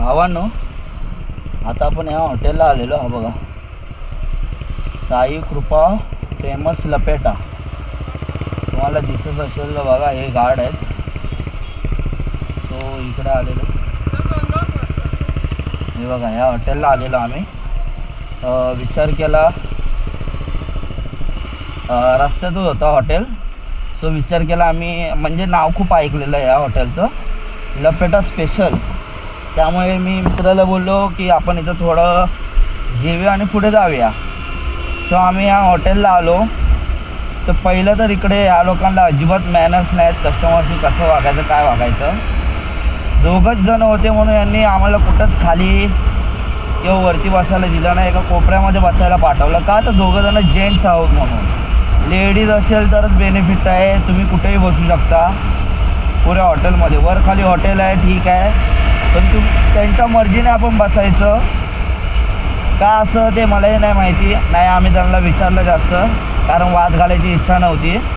भावांनो आता आपण या हॉटेलला आलेलो हा बघा. साई कृपा फेमस लपेटा. तुम्हाला दिसत असेल तर बघा हे गार्ड आहेत. तो इकडे आलेलो. हे बघा या हॉटेलला आलेलो आम्ही. विचार केला. रस्त्यातच होतं हॉटेल. सो विचार केला आम्ही म्हणजे नाव खूप ऐकलेलं आहे या हॉटेलचं. लपेटा स्पेशल. त्यामुळे मी मित्राला बोललो की आपण इथं थोडं जेऊया आणि पुढे जाऊया. सो आम्ही या हॉटेलला आलो. तर पहिलं तर इकडे या लोकांना अजिबात मॅनर्स नाहीत कस्टमरशी कसं वागायचं काय वागायचं. दोघंच जण होते म्हणून यांनी आम्हाला कुठंच खाली किंवा वरती बसायला दिलं नाही एका कोपऱ्यामध्ये बसायला पाठवलं. का तर दोघं जण जेंट्स आहोत म्हणून. लेडीज असेल तरच बेनिफिट आहे तुम्ही कुठेही बसू शकता. पुऱ्या हॉटेलमध्ये वर खाली हॉटेल आहे ठीक आहे. पण तू त्यांच्या मर्जीने आपण बसायचं. का असं ते मलाही नाही माहिती. नाही आम्ही त्यांना विचारलं जास्त. कारण वाद घालायची इच्छा नव्हती.